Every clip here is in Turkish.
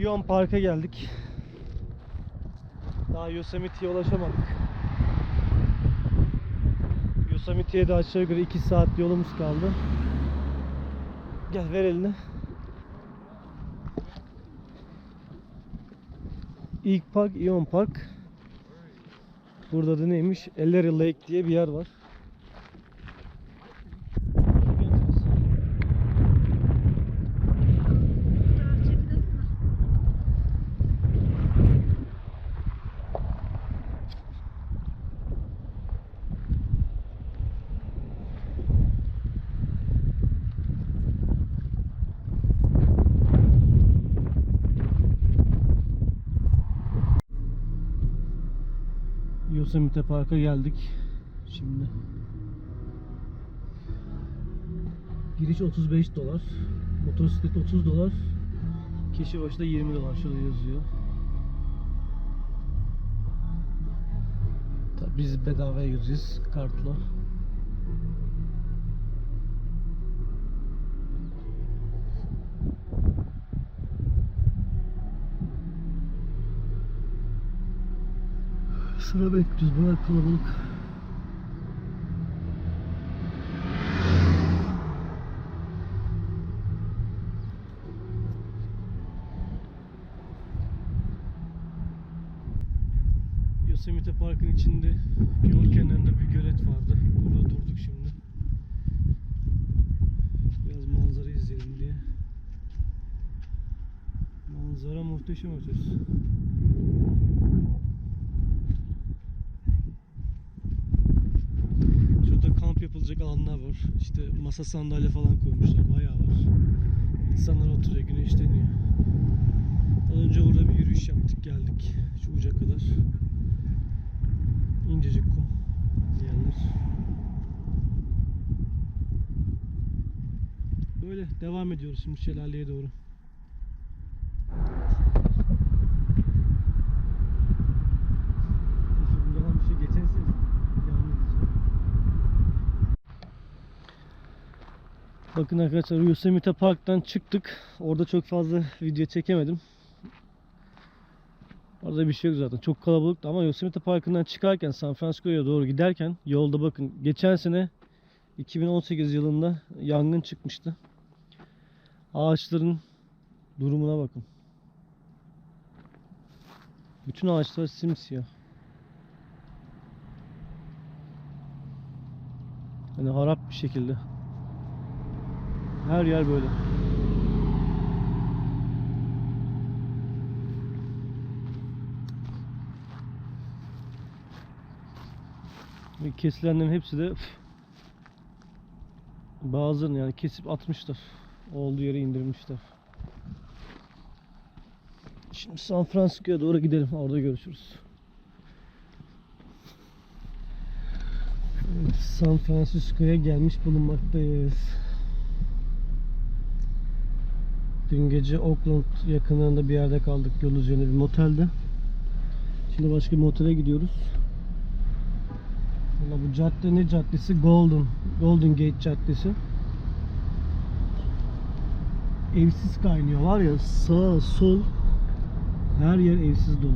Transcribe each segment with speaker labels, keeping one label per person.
Speaker 1: Ion Park'a geldik. Daha Yosemite'ye ulaşamadık. Yosemite'ye de aşağı yukarı 2 saat yolumuz kaldı. Gel ver elini. İlk park Ion Park. Burada da neymiş? Ellery Lake diye bir yer var. Çok enteresan. Yosemite Park'a geldik. Şimdi. Giriş 35 dolar. Motosiklet 30 dolar. Kişi başı da 20 dolar. Şurada yazıyor. Tabii biz bedavaya gireceğiz kartla. Sıra bekliyoruz. Bayağı kalabalık. Yosemite Park'ın içinde yol kenarında bir gölet vardı. Burada durduk şimdi. Biraz manzara izleyelim diye. Manzara muhteşem açıyoruz. Şurada yapılacak alanlar var. İşte masa sandalye falan koymuşlar. Bayağı var. İnsanlar oturuyor, güneşleniyor. Az önce burada bir yürüyüş yaptık, geldik. Şu uca kadar. İncecik kum yerler. Böyle devam ediyoruz şimdi şelaleye doğru. Şuradan bir şey geçensiniz. Bakın arkadaşlar Yosemite Park'tan çıktık. Orada çok fazla video çekemedim. Orada bir şey yok zaten. Çok kalabalıktı ama Yosemite Park'ından çıkarken San Francisco'ya doğru giderken yolda bakın geçen sene 2018 yılında yangın çıkmıştı. Ağaçların durumuna bakın. Bütün ağaçlar simsiyah. Hani harap bir şekilde. Her yer böyle. Ve kesilenlerin hepsi de bazılarını yani kesip atmışlar. Olduğu yere indirmişler. Şimdi San Francisco'ya doğru gidelim. Orada görüşürüz. San Francisco'ya gelmiş bulunmaktayız. Dün gece Oakland yakınlarında bir yerde kaldık yol üzerinde bir motelde. Şimdi başka bir motele gidiyoruz. Valla bu cadde ne caddesi? Golden. Golden Gate Caddesi. Evsiz kaynıyor var ya sağ sol her yer evsiz dolu.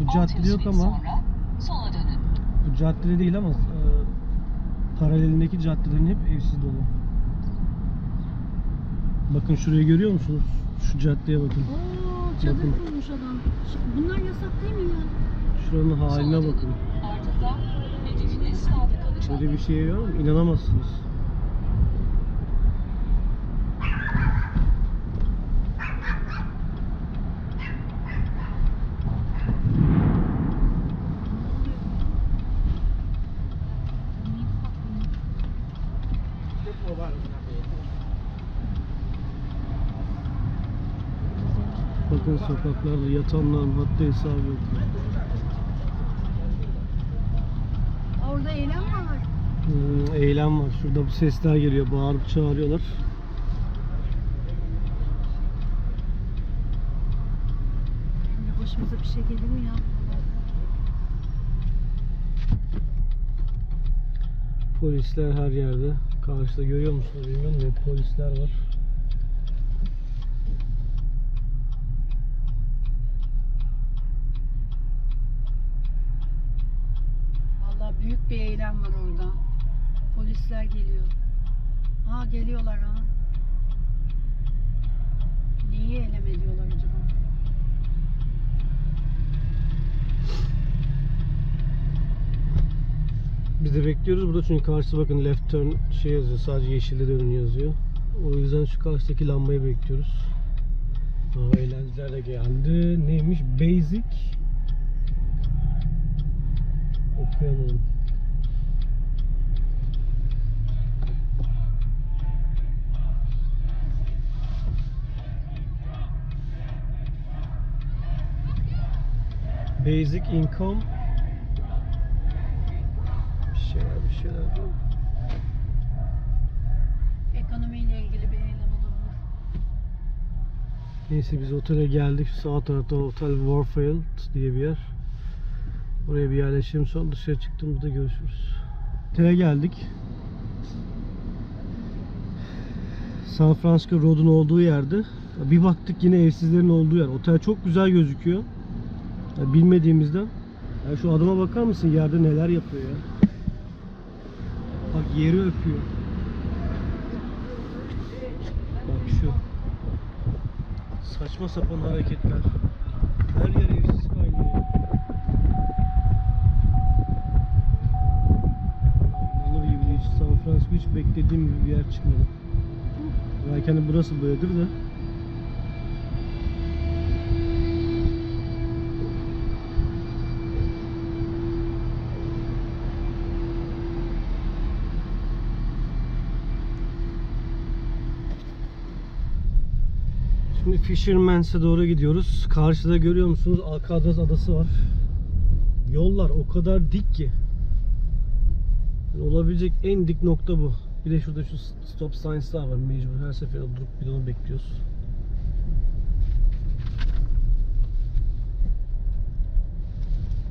Speaker 1: Bu caddede yok ama bu caddede değil ama e, paralelindeki caddelerin hep evsiz dolu. Bakın şurayı görüyor musunuz? Şu caddeye bakın.
Speaker 2: Oo çadır
Speaker 1: Bakın.
Speaker 2: kurmuş adam. Bunlar yasak değil mi ya?
Speaker 1: Şuranın haline bakın. Böyle bir şey yok. İnanamazsınız. Bakın sokaklarda yatanların haddi hesabı yok.
Speaker 2: Orada eylem var.
Speaker 1: Hmm, eylem var. Şurada bir sesler geliyor. Bağırıp çağırıyorlar.
Speaker 2: Ya Başımıza bir şey gelir mi ya?
Speaker 1: Polisler her yerde. Karşıda görüyor musunuz bilmiyorum da polisler var.
Speaker 2: Bir eylem var orada. Polisler geliyor. Ha geliyorlar ha. Neyi eylem ediyorlar acaba?
Speaker 1: Biz de bekliyoruz burada çünkü karşıda bakın left turn şey yazıyor sadece yeşilde dönün yazıyor. O yüzden şu karşıdaki lambayı bekliyoruz. Aa, eğlenceler de geldi. Neymiş? Basic. Okuyamadım. Basic income bir şeyler bir şeyler değil mi?
Speaker 2: Ekonomiyle ilgili bir eylem olabilir.
Speaker 1: Neyse biz otele geldik. Şu Sağ tarafta Otel Warfield diye bir yer. Oraya bir yerleşelim. Sonra dışarı çıktığımızda görüşürüz. Otele geldik. San Francisco Road'un olduğu yerde. Bir baktık yine evsizlerin olduğu yer. Otel çok güzel gözüküyor. Ya bilmediğimizden. Ya şu adama bakar mısın yerde neler yapıyor ya. Bak yeri öpüyor. Bak şu. Saçma sapan hareketler. Her yer evsiz kaynıyor. İnanılır gibi değil. San Francisco hiç beklediğim bir yer çıkmadı. Belki hani burası böyledir de. Şimdi Fisherman's'e doğru gidiyoruz. Karşıda görüyor musunuz? Alcatraz adası var. Yollar o kadar dik ki. Yani olabilecek en dik nokta bu. Bir de şurada şu stop signs'lar var. Mecbur her seferinde durup bir de onu bekliyoruz.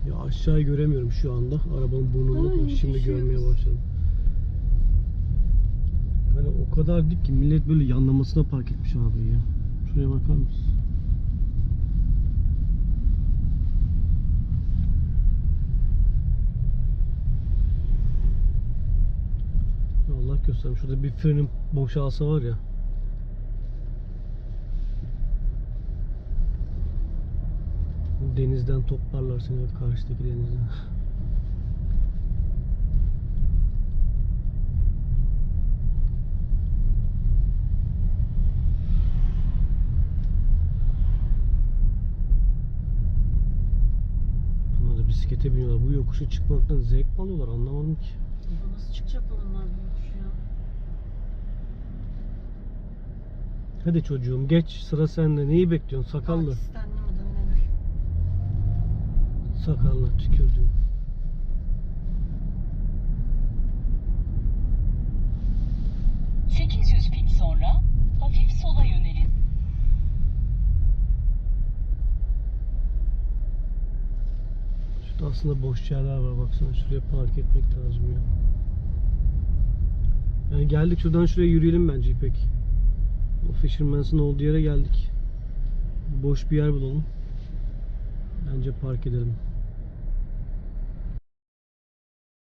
Speaker 1: Ya aşağıyı göremiyorum şu anda. Arabanın burnunda.
Speaker 2: Ay,
Speaker 1: Şimdi görmeye başladım. Hani o kadar dik ki millet böyle yanlamasına park etmiş abi ya. Şuraya bakar mısın? Allah göstereyim. Şurada bir frenin boşalsa var ya. Denizden toplarlar seni karşıdaki denizden. Bunlar da bisiklete biniyorlar. Bu yokuşu çıkmaktan zevk mi alıyorlar anlamadım ki.
Speaker 2: Bu nasıl çıkacak bunlar bu yokuş ya?
Speaker 1: Hadi çocuğum geç sıra sende. Neyi bekliyorsun sakallı?
Speaker 2: Pakistanlı mıdır nedir?
Speaker 1: Sakallı tükürdüm.
Speaker 3: Hı. 800 fit sonra hafif sola yönelin.
Speaker 1: Şurada aslında boş yerler var baksana şuraya park etmek lazım ya. Yani geldik şuradan şuraya yürüyelim bence İpek. O Fisherman's'ın olduğu yere geldik. Boş bir yer bulalım. Bence park edelim.